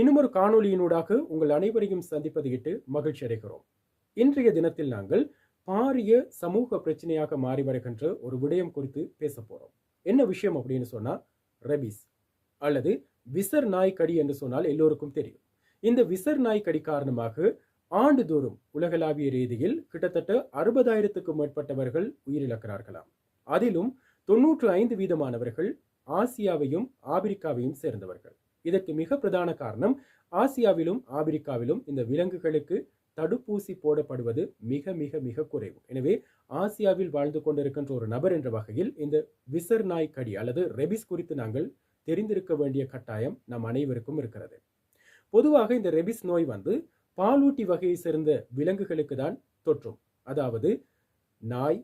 இன்னும் ஒரு காணொளியினூடாக உங்கள் அனைவரையும் சந்திப்பது இட்டு மகிழ்ச்சி அடைகிறோம். இன்றைய தினத்தில் நாங்கள் பாரிய சமூக பிரச்சனையாக மாறி வருகின்ற ஒரு விடயம் குறித்து பேச போறோம். என்ன விஷயம் அப்படின்னு சொன்னா ரெபிஸ் அல்லது விசர் நாய் கடி என்று சொன்னால் எல்லோருக்கும் தெரியும். இந்த விசர் நாய் கடி காரணமாக ஆண்டுதோறும் உலகளாவிய ரீதியில் கிட்டத்தட்ட அறுபதாயிரத்துக்கும் மேற்பட்டவர்கள் உயிரிழக்கிறார்களாம். அதிலும் தொன்னூற்று ஐந்து வீதமானவர்கள் ஆசியாவையும் ஆப்பிரிக்காவையும் சேர்ந்தவர்கள். இதற்கு மிக பிரதான காரணம் ஆசியாவிலும் ஆப்பிரிக்காவிலும் இந்த விலங்குகளுக்கு தடுப்பூசி போடப்படுவது மிக மிக மிக குறைவு. எனவே ஆசியாவில் வாழ்ந்து கொண்டிருக்கின்ற ஒரு நபர் என்ற வகையில் இந்த விசர் நாய் கடி அல்லது ரெபிஸ் குறித்து நாங்கள் தெரிந்திருக்க வேண்டிய கட்டாயம் நம் அனைவருக்கும் இருக்கிறது. பொதுவாக இந்த ரெபிஸ் நோய் வந்து பாலூட்டி வகையை சேர்ந்த விலங்குகளுக்கு தான் தொற்றும். அதாவது நாய்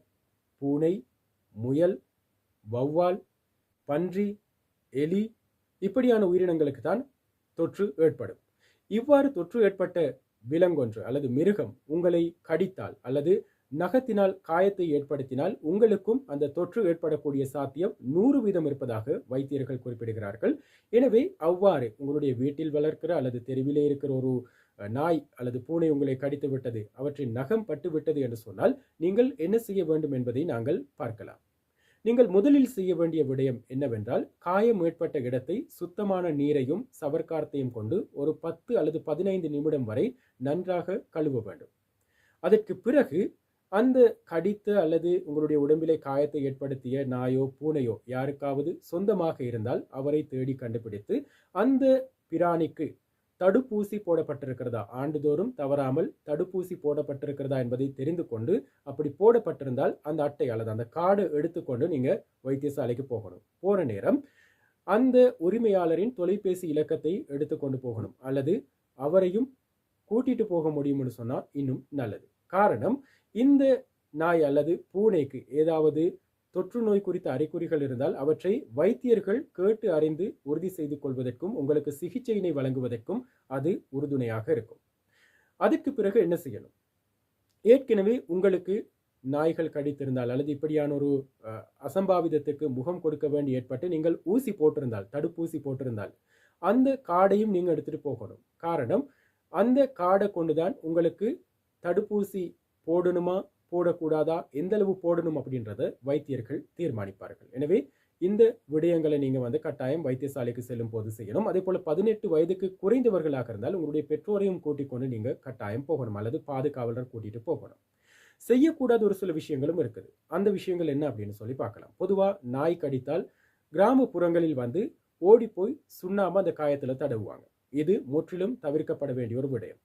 பூனை முயல் வௌவால் பன்றி எலி இப்படியான உயிரினங்களுக்கு தான் தொற்று ஏற்படும். இவ்வாறு தொற்று ஏற்பட்ட விலங்கொன்று அல்லது மிருகம் உங்களை கடித்தால் அல்லது நகத்தினால் காயத்தை ஏற்படுத்தினால் உங்களுக்கும் அந்த தொற்று ஏற்படக்கூடிய சாத்தியம் நூறு வீதம் இருப்பதாக வைத்தியர்கள் குறிப்பிடுகிறார்கள். எனவே அவ்வாறு உங்களுடைய வீட்டில் வளர்க்கிற அல்லது தெருவிலே இருக்கிற ஒரு நாய் அல்லது பூனை உங்களை கடித்து விட்டது அவற்றின் நகம் பட்டு விட்டது என்று சொன்னால் நீங்கள் என்ன செய்ய வேண்டும் என்பதை நாங்கள் பார்க்கலாம். நீங்கள் முதலில் செய்ய வேண்டிய விடயம் என்னவென்றால் காயம் ஏற்பட்ட இடத்தை சுத்தமான நீரையும் சவர்க்காரத்தையும் கொண்டு ஒரு பத்து அல்லது பதினைந்து நிமிடம் வரை நன்றாக கழுவ வேண்டும். அதற்கு பிறகு அந்த கடித்த அல்லது உங்களுடைய உடம்பிலே காயத்தை ஏற்படுத்திய நாயோ பூனையோ யாருக்காவது சொந்தமாக இருந்தால் அவரை தேடி கண்டுபிடித்து அந்த பிராணிக்கு தடுப்பூசி போடப்பட்டிருக்கிறதா? ஆண்டுதோறும் தவறாமல் தடுப்பூசி போடப்பட்டிருக்கிறதா என்பதை தெரிந்து கொண்டு அப்படி போடப்பட்டிருந்தால் அந்த அட்டை அல்லது அந்த கார்டு எடுத்துக்கொண்டு நீங்கள் வைத்தியசாலைக்கு போகணும். போன நேரம் அந்த உரிமையாளரின் தொலைபேசி இலக்கத்தை எடுத்துக்கொண்டு போகணும். அல்லது அவரையும் கூட்டிட்டு போக முடியும்னு சொன்னால் இன்னும் நல்லது. காரணம் இந்த நாய் அல்லது பூனைக்கு ஏதாவது தொற்று நோய் குறித்த அறிகுறிகள் இருந்தால் அவற்றை வைத்தியர்கள் கேட்டு அறிந்து உறுதி செய்து கொள்வதற்கும் உங்களுக்கு சிகிச்சையினை வழங்குவதற்கும் அது உறுதுணையாக இருக்கும். அதுக்கு பிறகு என்ன செய்யணும்? ஏற்கனவே உங்களுக்கு நாய்கள் கடித்திருந்தால் அல்லது இப்படியான ஒரு அசம்பாவிதத்துக்கு முகம் கொடுக்க வேண்டி ஏற்பட்டு நீங்கள் ஊசி போட்டிருந்தால் தடுப்பூசி போட்டிருந்தால் அந்த காடையும் நீங்கள் எடுத்துட்டு போகணும். காரணம் அந்த கார்டை கொண்டுதான் உங்களுக்கு தடுப்பூசி போடணுமா? போடக்கூடாதா? எந்த அளவு போடணும் அப்படின்றத வைத்தியர்கள் தீர்மானிப்பார்கள். எனவே இந்த விடயங்களை நீங்கள் வந்து கட்டாயம் வைத்தியசாலைக்கு செல்லும் போது செய்யணும். அதே போல் பதினெட்டு வயதுக்கு குறைந்தவர்களாக இருந்தால் உங்களுடைய பெற்றோரையும் கூட்டிக் கொண்டு நீங்கள் கட்டாயம் போகணும். அல்லது பாதுகாவலர் கூட்டிட்டு போகணும். செய்யக்கூடாத ஒரு சில விஷயங்களும் இருக்குது. அந்த விஷயங்கள் என்ன அப்படின்னு சொல்லி பார்க்கலாம். பொதுவாக நாய் கடித்தால் கிராமப்புறங்களில் வந்து ஓடி போய் சுண்ணாமல் அந்த காயத்தில் தடவுவாங்க. இது முற்றிலும் தவிர்க்கப்பட வேண்டிய ஒரு விடயம்.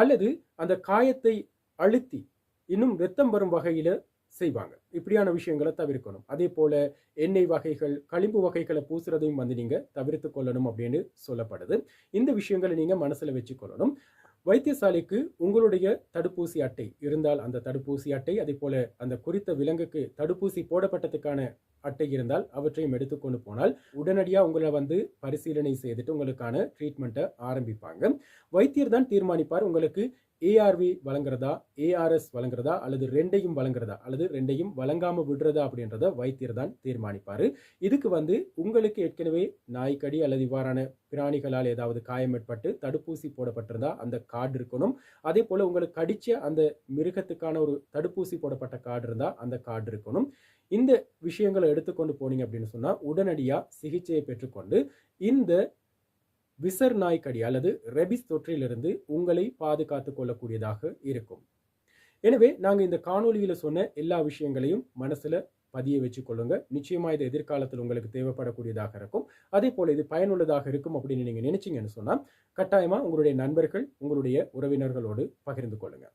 அல்லது அந்த காயத்தை அழுத்தி இன்னும் ரத்தம் வரும் வகையில் செய்வாங்க. இப்படியான விஷயங்களை தவிர்க்கணும். அதே போல எண்ணெய் வகைகள் களிம்பு வகைகளை பூசுறதையும் வந்து நீங்க தவிர்த்து கொள்ளணும் அப்படின்னு சொல்லப்படுது. இந்த விஷயங்களை நீங்க மனசுல வச்சுக்கொள்ளணும் வைத்தியசாலைக்கு உங்களுடைய தடுப்பூசி அட்டை இருந்தால் அந்த தடுப்பூசி அட்டை அதே போல அந்த குறித்த விலங்குக்கு தடுப்பூசி போடப்பட்டதுக்கான அட்டை இருந்தால் அவற்றையும் எடுத்துக்கொண்டு போனால் உடனடியாக உங்களை வந்து பரிசீலனை செய்துட்டு உங்களுக்கான ட்ரீட்மெண்ட்டை ஆரம்பிப்பாங்க. வைத்தியர் தான் தீர்மானிப்பார். உங்களுக்கு ஏஆர்வி வழங்குறதா ஏஆர்எஸ் வழங்குறதா அல்லது ரெண்டையும் வழங்குறதா அல்லது ரெண்டையும் வழங்காமல் விடுறதா அப்படின்றத வைத்தியர் தான் தீர்மானிப்பார். இதுக்கு வந்து உங்களுக்கு ஏற்கனவே நாய்க்கடி அல்லது இவ்வாறான பிராணிகளால் ஏதாவது காயம் ஏற்பட்டு தடுப்பூசி போடப்பட்டிருந்தா அந்த கார்டு இருக்கணும். அதே போல் உங்களுக்கு கடித்த அந்த மிருகத்துக்கான ஒரு தடுப்பூசி போடப்பட்ட கார்டு இருந்தால் அந்த கார்டு இருக்கணும். இந்த விஷயங்களை எடுத்துக்கொண்டு போனீங்க அப்படின்னு சொன்னால் உடனடியாக சிகிச்சையை பெற்றுக்கொண்டு இந்த விசர் நாய்க்கடி அல்லது ரெபிஸ் தொற்றிலிருந்து உங்களை பாதுகாத்துக் கொள்ளக்கூடியதாக இருக்கும். எனவே நாங்கள் இந்த காணொலியில் சொன்ன எல்லா விஷயங்களையும் மனசில் பதிய வச்சு கொள்ளுங்க. இது எதிர்காலத்தில் உங்களுக்கு தேவைப்படக்கூடியதாக இருக்கும். அதே போல் இது பயனுள்ளதாக இருக்கும் அப்படின்னு நீங்கள் நினைச்சிங்கன்னு சொன்னால் கட்டாயமாக உங்களுடைய நண்பர்கள் உங்களுடைய உறவினர்களோடு பகிர்ந்து கொள்ளுங்கள்